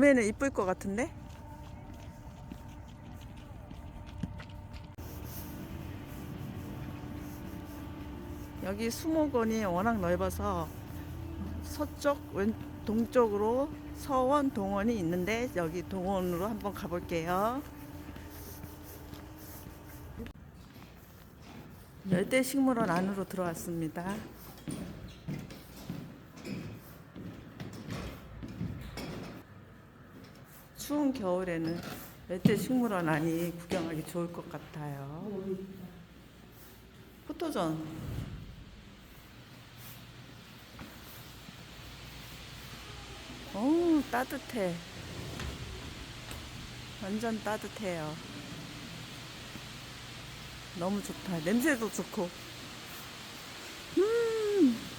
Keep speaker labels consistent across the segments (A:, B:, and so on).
A: 봄에는 이쁠 것 같은데? 여기 수목원이 워낙 넓어서 서쪽, 왼, 동쪽으로 서원, 동원이 있는데 여기 동원으로 한번 가볼게요. 열대식물원 안으로 들어왔습니다. 추운 겨울에는 열대식물원 안이 구경하기 좋을 것 같아요. 포토존. 오, 따뜻해. 완전 따뜻해요. 너무 좋다. 냄새도 좋고. 음.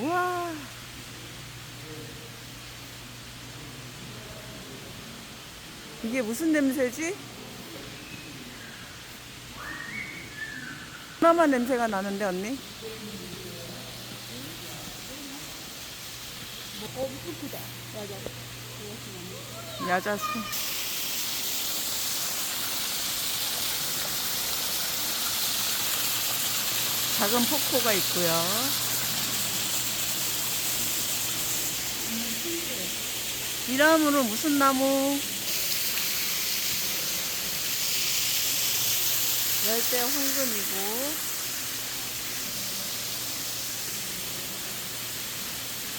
A: 우와. 이게 무슨 냄새지? 그나마 냄새가 나는데 언니? 야자수. 작은 폭포가 있고요. 이 나무는 무슨 나무? 열대 황금이고.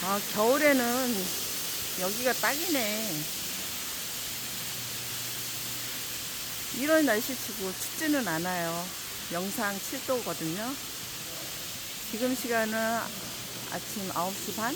A: 아, 겨울에는 여기가 딱이네. 이런 날씨치고 춥지는 않아요. 영상 7도거든요. 지금 시간은 아침 9시 반?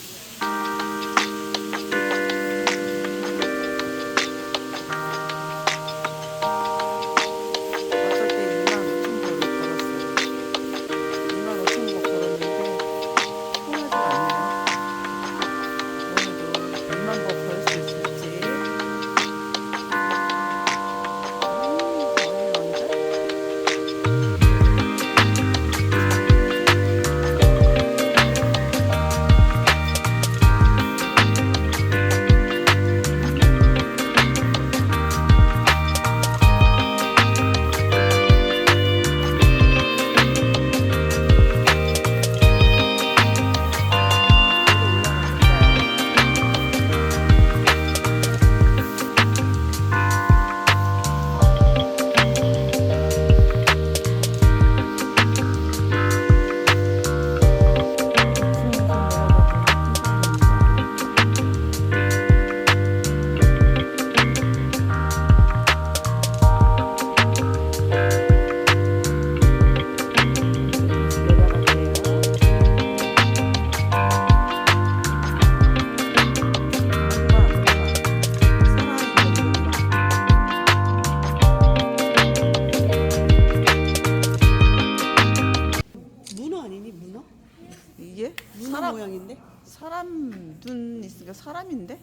B: 사람인데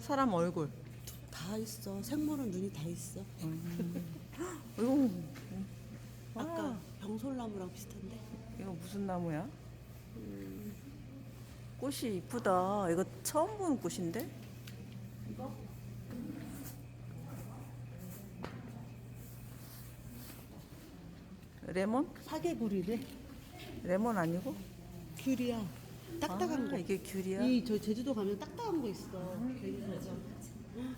A: 사람 얼굴.
B: 다 있어. 생물은 눈이 다 있어.
A: 이거
B: 아까 병솔나무랑 비슷한데.
A: 이거 무슨 나무야? 꽃이 이쁘다. 이거 처음 보는 꽃인데? 레몬?
B: 사계구리래.
A: 레몬 아니고?
B: 귤이야. 딱딱한
A: 아,
B: 거.
A: 이게 귤이야.
B: 이 저 제주도 가면 딱딱한 거 있어. 귤이라서.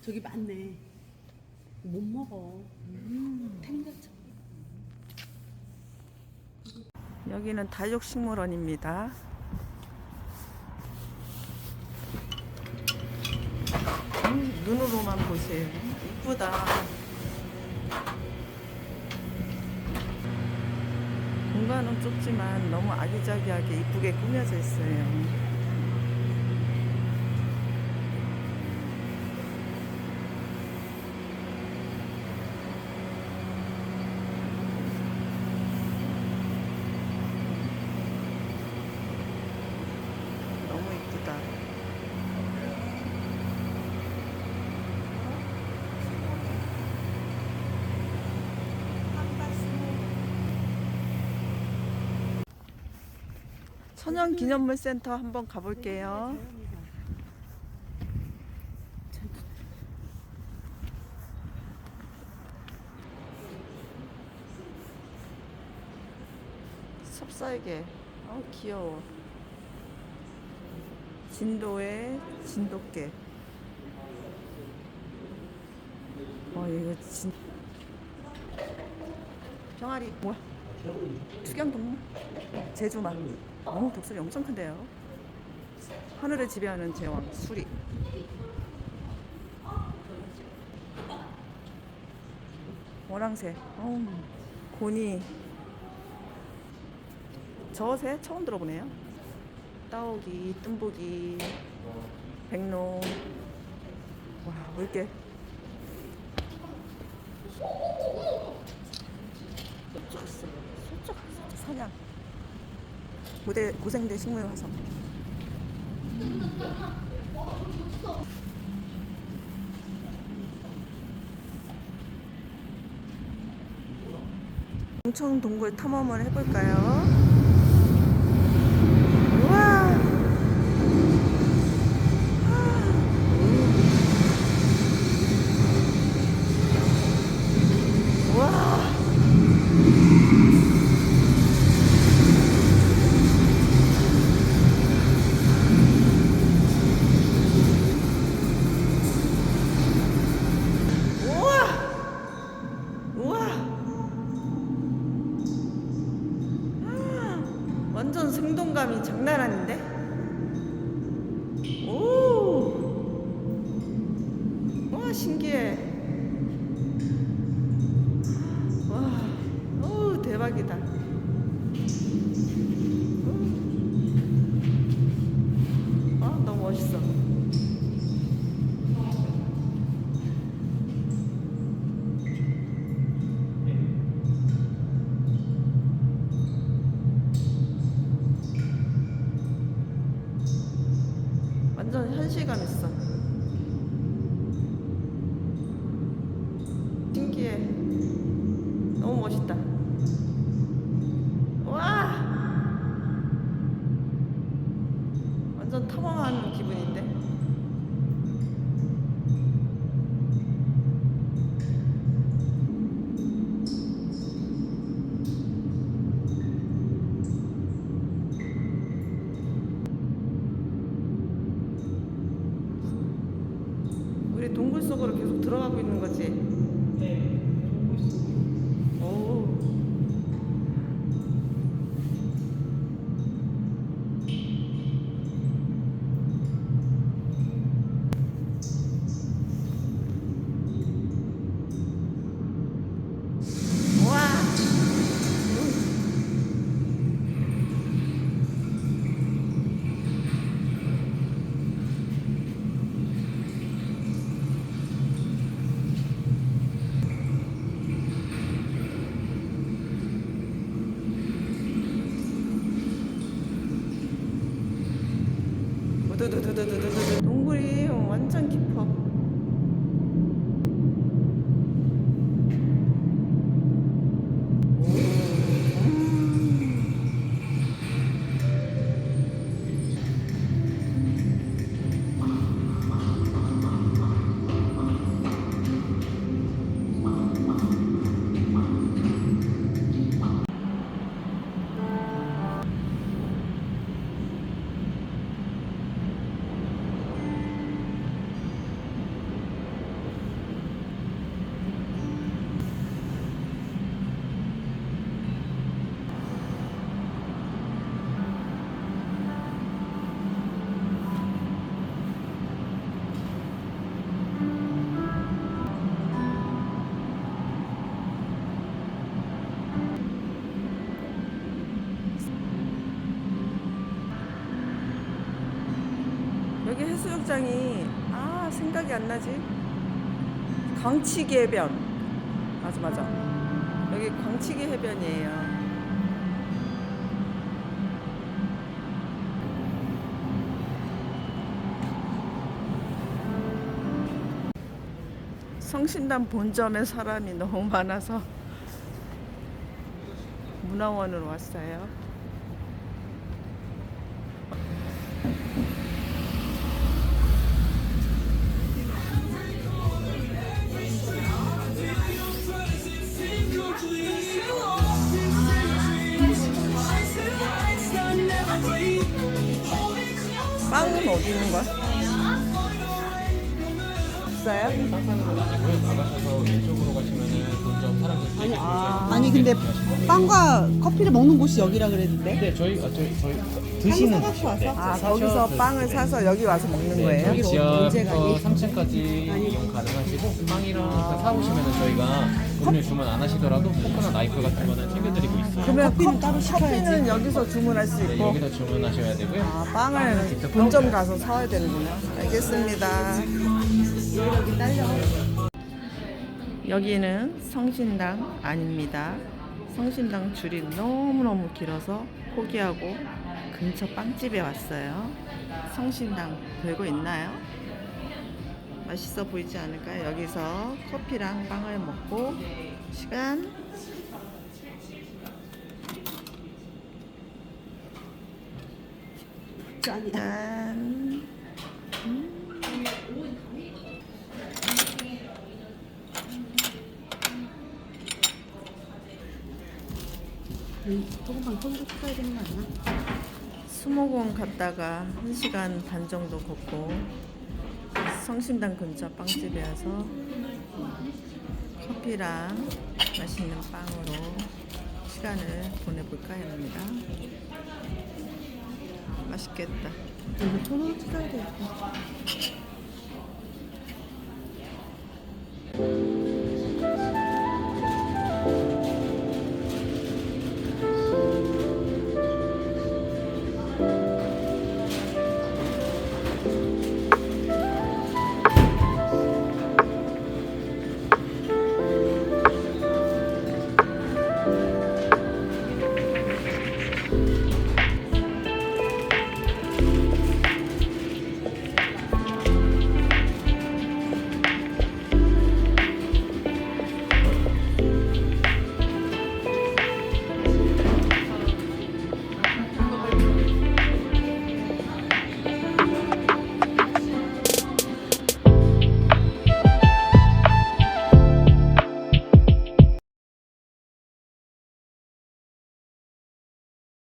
B: 저기 많네. 못 먹어. 탱자차.
A: 여기는 다육식물원입니다. 음, 눈으로만 보세요. 이쁘다. 공간은 좁지만 너무 아기자기하게 이쁘게 꾸며져 있어요. 선영 기념물 센터 한번 가볼게요. 섭살개. 어 귀여워. 진도의 진돗개. 와 이거 진. 병아리 뭐야? 투경동물? 제주만. 어 독수리 엄청 큰데요. 하늘을 지배하는 제왕 수리. 월랑새. 어, 고니. 저새 처음 들어보네요. 따오기, 뜸보기, 백로. 와, 왜 이렇게. 소쩍 있어. 소쩍, 소쩍 사냥. 고대, 고생대 식물 화성. 공청 동굴 탐험을 해볼까요? 장난 아닌데? 멋있다. 와! 완전 탐험하는 기분인데? 우리 동굴 속으로 계속 들어가고 있는 거지?
B: 네.
A: 여기 해수욕장이 아 생각이 안 나지? 광치기 해변. 맞아 맞아. 여기 광치기 해변이에요. 성신당 본점에 사람이 너무 많아서 문화원으로 왔어요 빵은 어디 있는 거야?
C: 왼쪽으로 가시면은 본점 사람들
B: 아니,
C: 아,
B: 아니 근데 빵과 커피를 먹는 곳이 여기라 그랬는데.
C: 네, 저희 아, 저희 저희 드시는
B: 사갖고
C: 곳이요. 네.
B: 와서?
A: 아 거기서 빵을 사서 여기 와서 먹는
C: 네,
A: 거예요?
C: 저희? 지하부터 3층까지 이용 가능하시고 빵이랑 일단 사오시면은 저희가 음료 주문 안 하시더라도 코코넛 나이프 같은 거는 챙겨드리고 있어요.
A: 그러면
B: 커피는
A: 커,
B: 따로 시켜야지.
A: 커피는 여기서 주문할 수
C: 네,
A: 있고
C: 여기서 주문하셔야 되고요.
A: 아, 빵을 본점 가서 사와야 되는구나. 알겠습니다.
B: 여기 딸려.
A: 여기는 성신당 아닙니다. 성신당 줄이 너무너무 길어서 포기하고 근처 빵집에 왔어요. 성신당 별거 있나요? 맛있어 보이지 않을까요? 여기서 커피랑 빵을 먹고 시간
B: 짠. 조금만 손도 풀어야 되는 거 아니야?
A: 수목원 갔다가 1시간 반 정도 걷고 성심당 근처 빵집에 와서 커피랑 맛있는 빵으로 시간을 보내볼까 합니다. 맛있겠다.
B: 이거 손으로 찍어야 돼.